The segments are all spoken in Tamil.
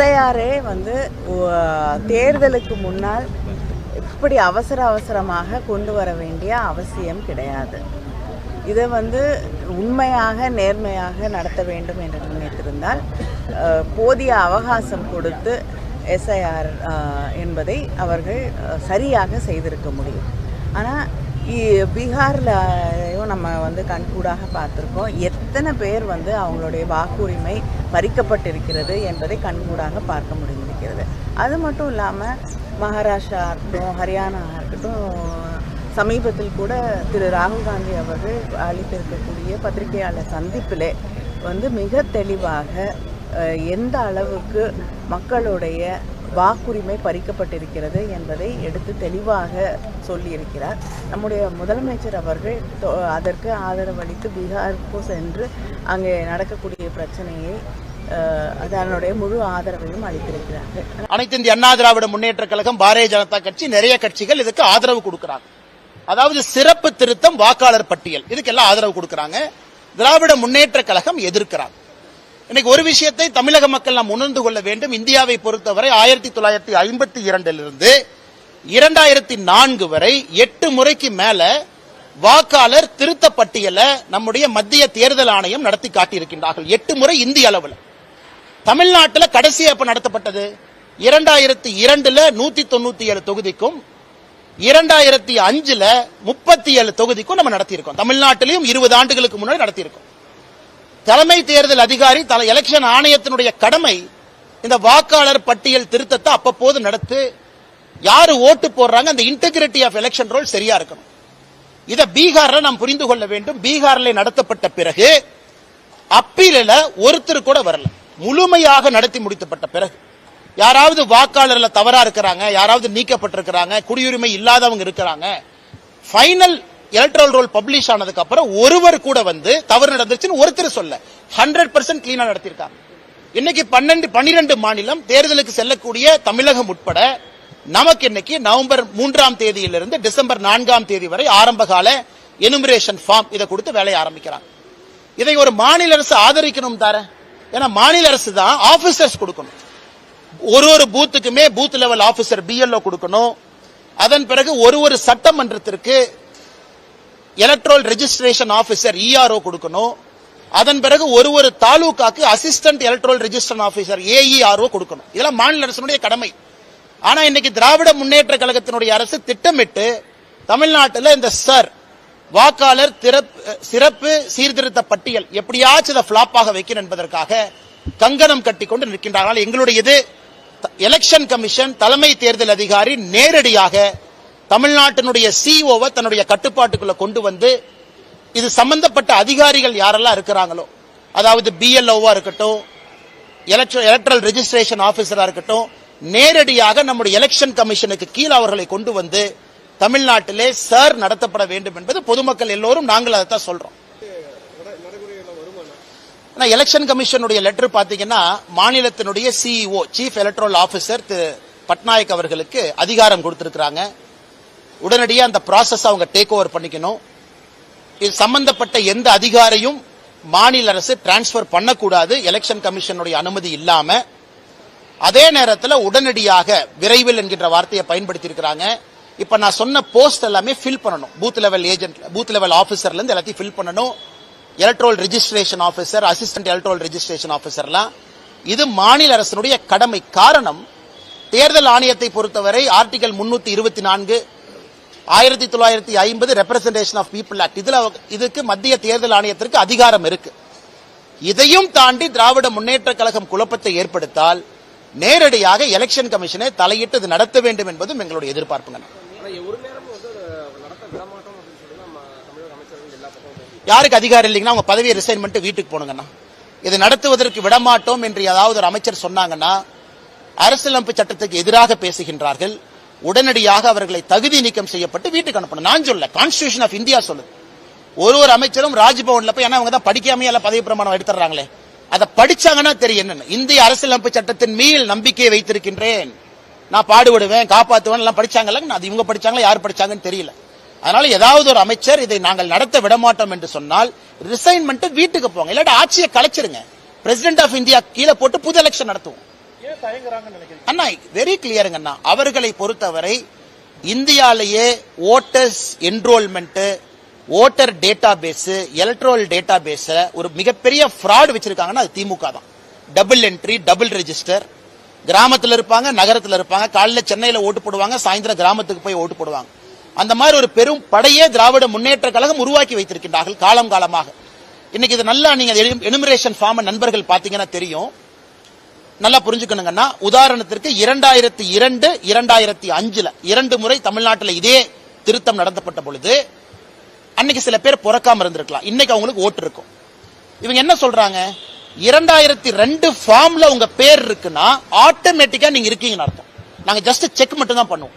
எஸ்ஐஆரே வந்து தேர்தலுக்கு முன்னால் இப்படி அவசர அவசரமாக கொண்டு வர வேண்டிய அவசியம் கிடையாது. இதை வந்து உண்மையாக நேர்மையாக நடத்த வேண்டும் என்று நினைத்திருந்தால் போதிய அவகாசம் கொடுத்து எஸ்ஐஆர் என்பதை அவர்கள் சரியாக செய்திருக்க முடியும். ஆனால் பீகாரில் வரைக்கும் நம்ம வந்து கண்கூடாக பார்த்துருக்கோம். எத்தனை பேர் வந்து அவங்களுடைய வாக்குரிமை பறிக்கப்பட்டிருக்கிறது என்பதை கண்கூடாக பார்க்க முடிந்திருக்கிறது. அது மட்டும் இல்லாமல் மகாராஷ்டிரா இருக்கட்டும் ஹரியானா இருக்கட்டும் சமீபத்தில் கூட திரு ராகுல் காந்தி அவர்கள் அளித்திருக்கக்கூடிய பத்திரிகையாளர் சந்திப்பிலே வந்து மிக தெளிவாக எந்த அளவுக்கு மக்களுடைய வாக்குரிமை பறிக்கப்பட்டிருக்கிறது என்பதை எடுத்து தெளிவாக சொல்லியிருக்கிறார். நம்முடைய முதலமைச்சர் அவர்கள் அதற்கு ஆதரவளித்து பீகாருக்கு சென்று அங்கே நடக்கக்கூடிய பிரச்சனையை அதனுடைய முழு ஆதரவையும் அளித்திருக்கிறார்கள். அனைத்து இந்திய அண்ணா திராவிட முன்னேற்ற கழகம் பாரதிய ஜனதா கட்சி நிறைய கட்சிகள் இதுக்கு ஆதரவு கொடுக்கிறாங்க. அதாவது சிறப்பு திருத்தம் வாக்காளர் பட்டியல். இதுக்கெல்லாம் ஆதரவு கொடுக்கறாங்க. திராவிட முன்னேற்ற கழகம் எதிர்க்கிறாங்க. இன்னைக்கு ஒரு விஷயத்தை தமிழக மக்கள் நாம் உணர்ந்து கொள்ள வேண்டும். இந்தியாவை பொறுத்தவரை ஆயிரத்தி தொள்ளாயிரத்தி ஐம்பத்தி இரண்டிலிருந்து இரண்டாயிரத்தி நான்கு வரை எட்டு முறைக்கு மேல வாக்காளர் திருத்த பட்டியலை நம்முடைய மத்திய தேர்தல் ஆணையம் நடத்தி காட்டியிருக்கின்றார்கள். எட்டு முறை இந்திய அளவில். தமிழ்நாட்டில் கடைசியா எப்ப நடத்தப்பட்டது. இரண்டாயிரத்தி இரண்டுல நூத்தி தொண்ணூத்தி ஏழு தொகுதிக்கும் இரண்டாயிரத்தி அஞ்சுல முப்பத்தி ஏழு தொகுதிக்கும் நம்ம நடத்தியிருக்கோம். தமிழ்நாட்டிலையும் இருபது ஆண்டுகளுக்கு முன்னாடி நடத்தியிருக்கோம். தலைமை தேர்தல் அதிகாரி தலை எலெக்ஷன் ஆணையத்தினுடைய கடமை இந்த வாக்காளர் பட்டியல் திருத்தத்தை அப்பப்போது நடத்து யாரு ஓட்டு போடுறாங்க அந்த இன்டெகிரிட்டி ஆஃப் எலெக்ஷன் ரோல் சரியா இருக்கணும். இதை பீகார்ல நாம் புரிந்து கொள்ள வேண்டும். பீகார்ல நடத்தப்பட்ட பிறகு அப்பீலில் ஒருத்தர் கூட வரல. முழுமையாக நடத்தி முடித்தப்பட்ட பிறகு. யாராவது வாக்காளர்ல தவறா இருக்கிறாங்க யாராவது நீக்கப்பட்டிருக்கிறாங்க குடியுரிமை இல்லாதவங்க இருக்கிறாங்க ஃபைனல் எலக்ட்ரல் ரோல் பப்ளிஷ் ஆனதுக்கு அப்புறம் ஒருவர் கூட வந்து தவறு நடந்துச்சுன்னு ஒருத்தர் சொல்ல. ஹண்ட்ரட் பர்சன்ட் கிளீனா நடத்திருக்காங்க. இன்னைக்கு பன்னெண்டு பன்னிரண்டு மாநிலம் தேர்தலுக்கு செல்லக்கூடிய தமிழகம் உட்பட நமக்கு இன்னைக்கு நவம்பர் மூன்றாம் தேதியிலிருந்து டிசம்பர் நான்காம் தேதி வரை ஆரம்ப கால எனுமரேஷன் ஃபார்ம் இதை கொடுத்து வேலையை ஆரம்பிக்கிறாங்க. இதை ஒரு மாநில அரசு ஆதரிக்கணும் தார? ஏன்னா மாநில அரசு தான் ஆபீசர்ஸ் கொடுக்கணும். ஒரு ஒரு பூத்துக்குமே பூத் லெவல் ஆபீசர் பிஎல்ஓ கொடுக்கணும். அதன் பிறகு ஒரு ஒரு சட்டமன்றத்திற்கு எலக்ட்ரல் ரெஜிஸ்ட்ரேஷன் ஆபீசர் இஆர்ஓ கொடுக்கணும். அதன் பிறகு ஒரு ஒரு தாலுகாக்கு assistant electoral registration officer AERO கொடுக்கணும். இதெல்லாம் மாநில அரசினுடைய கடமை. ஆனா இன்னைக்கு திராவிட முன்னேற்ற கழகத்தினுடைய அரசு திட்டமிட்டு தமிழ்நாட்டில் இந்த சர் வாக்காளர் சிறப்பு சீர்திருத்த பட்டியல் எப்படியாச்சும் இதை பிளாப்பாக வைக்கணும் என்பதற்காக கங்கணம் கட்டிக்கொண்டு நிற்கின்றார்கள். எங்களுடைய இது எலெக்ஷன் கமிஷன் தலைமை தேர்தல் அதிகாரி நேரடியாக தமிழ்நாட்டினுடைய சிஓவை தன்னுடைய கட்டுப்பாட்டுக்குள்ள கொண்டு வந்து இது சம்பந்தப்பட்ட அதிகாரிகள் யாரெல்லாம் இருக்கிறாங்களோ அதாவது பிஎல்ஓவா இருக்கட்டும் எலக்ட்ரல் ரெஜிஸ்ட்ரேஷன் ஆபீசரா இருக்கட்டும் நேரடியாக நம்முடைய எலெக்ஷன் கமிஷனுக்கு கீழ் அவர்களை கொண்டு வந்து தமிழ்நாட்டிலே சார் நடத்தப்பட வேண்டும் என்பது பொதுமக்கள் எல்லோரும் நாங்கள் அதைத்தான் சொல்றோம். ஆனால் எலெக்ஷன் கமிஷனுடைய லெட்டர் பார்த்தீங்கன்னா மாநிலத்தினுடைய சிஇஓ சீஃப் எலக்ட்ரல் ஆபீசர் திரு பட்நாயக் அவர்களுக்கு அதிகாரம் கொடுத்திருக்கிறாங்க. உடனடியாக அந்த ப்ராசஸ் அவங்க டேக் ஓவர் பண்ணிக்கணும். இது சம்பந்தப்பட்ட எந்த அதிகாரியும் மாநில அரசு டிரான்ஸ்பர் பண்ணக்கூடாது. எலெக்ஷன் கமிஷனுடைய அனுமதி இல்லாமல் அதே நேரத்தில் உடனடியாக விரைவில் என்கின்ற வார்த்தையை பயன்படுத்தி இருக்கிறாங்க இப்ப நான் சொன்ன போஸ்ட் எல்லாமே ஃபில் பண்ணணும். Booth level agent booth level ஆஃபீஸர்லேருந்து இருந்து எல்லாத்தையும் ஃபில் பண்ணணும். Electoral registration officer assistant electoral registration ஆஃபீஸர்லாம் இது மாநில அரசினுடைய கடமை. காரணம் தேர்தல் ஆணையத்தை பொறுத்தவரை ஆர்டிகல் முன்னூத்தி இருபத்தி நான்கு ஆயிரத்தி தொள்ளாயிரத்தி ஐம்பது ரெப்ரசன்டேஷன் ஆஃப் பீப்புள் ஆக்ட் இதுல இதுக்கு மத்திய தேர்தல் ஆணையத்திற்கு அதிகாரம் இருக்கு. இதையும் தாண்டி திராவிட முன்னேற்ற கழகம் குழப்பத்தை ஏற்படுத்தால் நேரடியாக எலெக்ஷன் கமிஷனை தலையிட்டு இது நடத்த வேண்டும் என்பதும் எங்களுடைய எதிர்பார்ப்புங்க. யாருக்கு அதிகாரம் இல்லைங்கன்னா அவங்க பதவியை ரிசைன் பண்ணிட்டு வீட்டுக்கு போனுங்கண்ணா இதை நடத்துவதற்கு விடமாட்டோம் என்று ஏதாவது ஒரு அமைச்சர் சொன்னாங்கன்னா அரசியலமைப்பு சட்டத்துக்கு எதிராக பேசுகின்றார்கள். உடனடியாக அவர்களை தகுதி நீக்கம் செய்யப்பட்டு வீட்டுக்கு அனுப்பணும். நான் சொல்ல கான்ஸ்டியூஷன் ஆஃப் இந்தியா சொல்லுது. ஒரு ஒரு அமைச்சரும் ராஜ்பவன்ல போய் ஏன்னா அவங்க தான் படிக்காமையே எல்லாம் பதவி பிரமாணம் எடுத்துறாங்களே அதை படிச்சாங்கன்னா தெரியும் என்னன்னு. இந்திய அரசியலமைப்பு சட்டத்தின் மீது நம்பிக்கையை வைத்திருக்கின்றேன். நான் பாடுபடுவேன் காப்பாத்துவேன் எல்லாம் படிச்சாங்கல்ல அது இவங்க படிச்சாங்களா யார் படிச்சாங்கன்னு தெரியல. அதனால ஏதாவது ஒரு அமைச்சர் இதை நாங்கள் நடத்த விடமாட்டோம் என்று சொன்னால் ரிசைன்மெண்ட் வீட்டுக்கு போங்க. இல்லாட்டி ஆட்சியை கலைச்சிருங்க. பிரசிடென்ட் ஆஃப் இந்தியா கீழே போட்டு புது எலெக்ஷன் நடத்துவோம். அண்ணா வெரி கிளியருங்க அண்ணா. அவர்களை பொறுத்தவரை இந்தியாலேயே voters enrolment voter database electoral database ஒரு மிகப்பெரிய ஃப்ராட் வச்சிருக்காங்கன்னா அது திமுக தான். டபுள் என்ட்ரி டபுள் ரெஜிஸ்டர் கிராமத்தில் இருப்பாங்க நகரத்தில் இருப்பாங்க காலைல சென்னையில் ஓட்டு போடுவாங்க சாயந்தரம் கிராமத்துக்கு போய் ஓட்டு போடுவாங்க. அந்த மாதிரி ஒரு பெரும் படையே திராவிட முன்னேற்ற கழகம் உருவாக்கி வைத்திருக்கின்றார்கள் காலம் காலமாக. இன்னைக்கு இது நல்லா நீங்க எனுமரேஷன் ஃபார்ம் நண்பர்கள் பாத்தீங்கன்னா தெரியும். நல்லா புரிஞ்சுக்கணுங்கன்னா உதாரணத்திற்கு இரண்டாயிரத்தி இரண்டு இரண்டாயிரத்தி அஞ்சுல இரண்டு முறை தமிழ்நாட்டில் இதே திருத்தம் நடத்தப்பட்ட பொழுது அன்னைக்கு சில பேர் பிறக்காம இருந்திருக்கலாம். இன்னைக்கு அவங்களுக்கு ஓட்டு இருக்கும். இவங்க என்ன சொல்றாங்க? இரண்டாயிரத்தி ரெண்டு ஃபார்ம்ல உங்க பேர் இருக்குன்னா ஆட்டோமேட்டிக்கா நீங்க இருக்கீங்கன்னு அர்த்தம். நாங்க ஜஸ்ட் செக் மட்டும் தான் பண்ணுவோம்.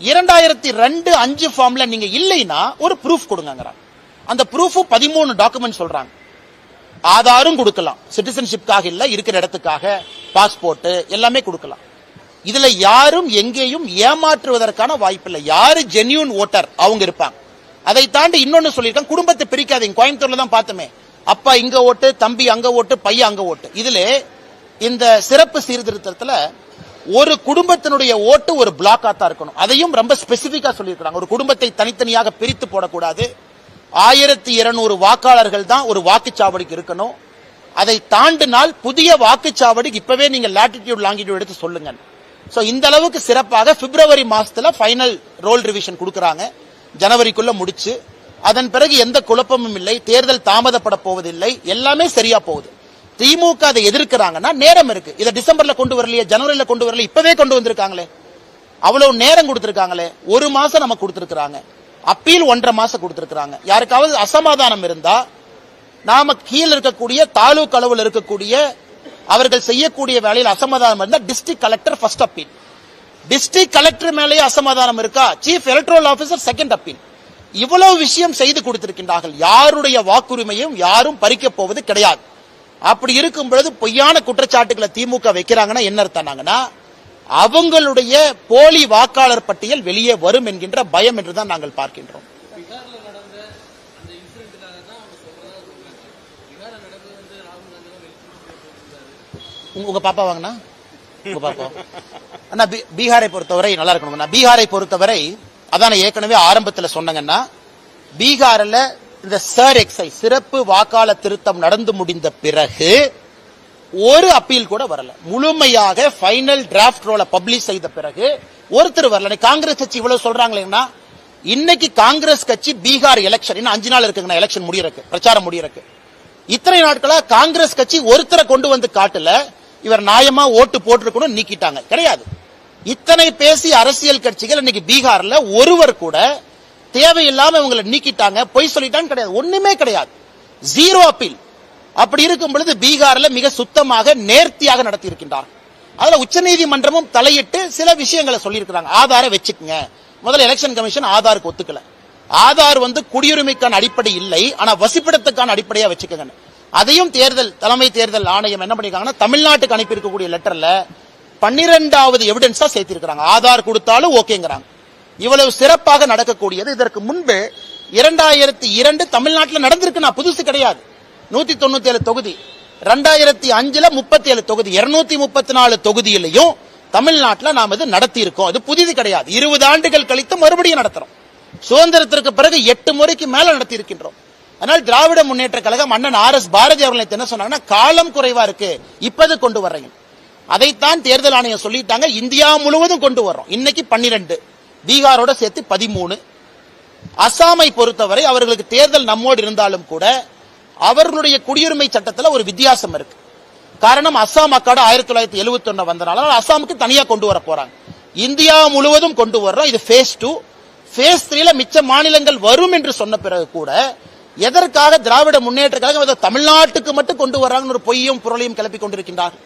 இரண்டாயிரத்தி ரெண்டு அஞ்சு ஃபார்ம்ல நீங்க இல்லைன்னா ஒரு ப்ரூஃப் கொடுங்கிறாங்க அந்த ப்ரூஃபும் பதிமூணு டாக்குமெண்ட் சொல்றாங்க. ஆதாரும் கொடுக்கலாம். சிட்டிசன்ஷிப்காக இல்ல இருக்கிற இடத்துக்காக பாஸ்போர்ட் எல்லாமே கொடுக்கலாம். இதுல யாரும் எங்கேயும் ஏமாற்றுவதற்கான வாய்ப்பில்லை யாரு ஜென்யூன் ஓட்டர் அவங்க இருப்பாங்க. அதை தாண்டி இன்னொன்னு சொல்லியிருக்கேன். குடும்பத்தை பிரிக்காதீங்க. கோயம்புத்தூர்ல தான் பார்த்தோமே அப்பா இங்க ஓட்டு தம்பி அங்க ஓட்டு பையன் அங்க ஓட்டு இதுல இந்த சிறப்பு சீர்திருத்தத்துல ஒரு குடும்பத்தினுடைய ஓட்டு ஒரு பிளாக்கா தான் இருக்கணும். அதையும் ரொம்ப ஸ்பெசிபிக்கா சொல்லியிருக்காங்க ஒரு குடும்பத்தை தனித்தனியாக பிரித்து போடக்கூடாது. ஆயிரத்தி இருநூறு வாக்காளர்கள் தான் ஒரு வாக்குச்சாவடிக்கு இருக்கணும். அதை தாண்டினால் புதிய வாக்குச்சாவடிக்கு இப்பவே நீங்க லாட்டிடியூட் லாங்கிடியூட் எடுத்து சொல்லுங்க. சோ இந்த அளவுக்கு சிறப்பாக பிப்ரவரி மாசத்துல ஃபைனல் ரோல் ரிவிஷன் கொடுக்கறாங்க. ஜனவரிக்குள்ள முடிச்சு. அதன் பிறகு எந்த குழப்பமும் இல்லை. தேர்தல் தாமதப்பட போவதில்லை. எல்லாமே சரியா போகுது. திமுக அதை எதிர்க்கிறாங்கன்னா நேரம் இருக்கு. இதை டிசம்பர்ல கொண்டு வரலையே ஜனவரியில கொண்டு வரல இப்பவே கொண்டு வந்திருக்காங்களே. அவ்வளவு நேரம் கொடுத்திருக்காங்களே. ஒரு மாசம் நம்ம கொடுத்திருக்காங்க அப்பீல் ஒன்றரை மாசம் கொடுத்துருக்குறாங்க. யாருக்காவது அசமாதானம் இருந்தா நாம கீழ இருக்கக்கூடிய தாலுக் அளவில் இருக்கக்கூடிய அவர்கள் செய்யக்கூடிய வேலையில் அசமாதானம் இருந்தா district collector first appeal district collector மேலேயே அசமாதானம் இருக்கா? Chief electoral officer second appeal இவ்வளவு விஷயம் செய்து கொடுத்திருக்கின்றார்கள். யாருடைய வாக்குரிமையும் யாரும் பறிக்க போவது கிடையாது. அப்படி இருக்கும் பொழுது பொய்யான குற்றச்சாட்டுகளை திமுக வைக்கிறாங்கன்னா என்ன அர்த்தம்னாங்கன்னா அவங்களுடைய போலி வாக்காளர் பட்டியல் வெளியே வரும் என்கின்ற பயம் என்றுதான் நாங்கள் பார்க்கின்றோம். உங்க பாப்பா வாங்கண்ணா உங்க பாப்பா. அண்ணா பீகாரை பொறுத்தவரை நல்லா இருக்கணுங்கண்ணா பீகாரை பொறுத்தவரை அதான் ஏற்கனவே ஆரம்பத்தில் சொன்னங்கன்னா பீகார்ல இந்த சர் எக்ஸைஸ் சிறப்பு வாக்காளர் திருத்தம் நடந்து முடிந்த பிறகு ஒரு அப்பீல் கூட வரல. முழுமையாக ஃபைனல் டிராஃப்ட் ரோல பப்ளிஷ் செய்த பிறகு ஒருத்தர் வரல. காங்கிரஸ் கட்சி இவ்வளவு சொல்றாங்களேன்னா இன்னைக்கு காங்கிரஸ் கட்சி பீகார் எலெக்ஷன் இன்னும் அஞ்சு நாள் இருக்குங்கண்ணா எலெக்ஷன் முடியறக்கு பிரச்சாரம் முடியறக்கு இத்தனை நாட்களா காங்கிரஸ் கட்சி ஒருத்தரை கொண்டு வந்து காட்டல. இவர் நியாயமா ஓட்டு போட்டிருக்கணும் நீக்கிட்டாங்க. கிடையாது. இத்தனை பேசி அரசியல் கட்சிகள் இன்னைக்கு பீகார்ல ஒருவர் கூட தேவையில்லாம இவங்களை நீக்கிட்டாங்க. பொய் சொல்லிட்டான்னு கிடையாது. ஒண்ணுமே கிடையாது. ஜீரோ அப்பீல் அப்படி இருக்கும் பொழுது பீகாரில் மிக சுத்தமாக நேர்த்தியாக நடத்தி இருக்கின்றார் அதுல உச்சநீதிமன்றமும் தலையிட்டு சில விஷயங்களை சொல்லியிருக்கிறாங்க. ஆதாரை வச்சுக்கங்க. முதல்ல எலெக்ஷன் கமிஷன் ஆதாருக்கு ஒத்துக்கல. ஆதார் வந்து குடியுரிமைக்கான அடிப்படை இல்லை. ஆனா வசிப்பிடத்துக்கான அடிப்படையா வச்சுக்கோங்க. அதையும் தேர்தல் தலைமை தேர்தல் ஆணையம் என்ன பண்ணிருக்காங்கன்னா தமிழ்நாட்டுக்கு அனுப்பியிருக்கக்கூடிய லெட்டரில் லெட்டர்ல பன்னிரெண்டாவது எவிடன்ஸா சேர்த்திருக்கிறாங்க. ஆதார் கொடுத்தாலும் ஓகேங்கிறாங்க. இவ்வளவு சிறப்பாக நடக்கக்கூடியது. இதற்கு முன்பு இரண்டாயிரத்தி இரண்டு தமிழ்நாட்டில் நடந்திருக்கு. நான் புதுசு கிடையாது. நூத்தி தொண்ணூத்தி ஏழு தொகுதி. ரெண்டாயிரத்தி அஞ்சுல முப்பத்தி ஏழு தொகுதி. இருநூத்தி முப்பத்தி நாலு தொகுதியிலையும் தமிழ்நாட்டில் நாம் இது நடத்தி இருக்கோம் அது புதிது கிடையாது. இருபது ஆண்டுகள் கழித்து மறுபடியும் நடத்துறோம். சுதந்திரத்திற்கு பிறகு எட்டு முறைக்கு மேல நடத்தி இருக்கின்றோம் அதனால் திராவிட முன்னேற்ற கழகம் அண்ணன் ஆர் எஸ் பாரதி அவர்கள் என்ன சொன்னாங்கன்னா காலம் குறைவா இருக்கு. இப்பது கொண்டு வர்றீங்க. அதைத்தான் தேர்தல் ஆணையம் சொல்லிட்டாங்க. இந்தியா முழுவதும் கொண்டு வர்றோம். இன்னைக்கு பன்னிரெண்டு. பீகாரோட சேர்த்து பதிமூணு. அசாமை பொறுத்தவரை அவர்களுக்கு தேர்தல் நம்மோடு இருந்தாலும் கூட அவர்களுடைய குடியுரிமை சட்டத்தில் ஒரு வித்தியாசம் இருக்கு. காரணம் அசாம் அக்காடு ஆயிரத்தி தொள்ளாயிரத்தி எழுபத்தி ஒன்னு வந்தனால அஸ்ஸாமுக்கு தனியா கொண்டு வர போறாங்க. இந்தியா முழுவதும் கொண்டு வர்றோம் இது ஃபேஸ் டூ ஃபேஸ் த்ரீல மிச்ச மாநிலங்கள் வரும் என்று சொன்ன பிறகு கூட எதற்காக திராவிட முன்னேற்ற கழகம் தமிழ்நாட்டுக்கு மட்டும் கொண்டு வர்றாங்கன்னு ஒரு பொய்யும் புரளையும் கிளப்பி கொண்டிருக்கின்றார்கள்.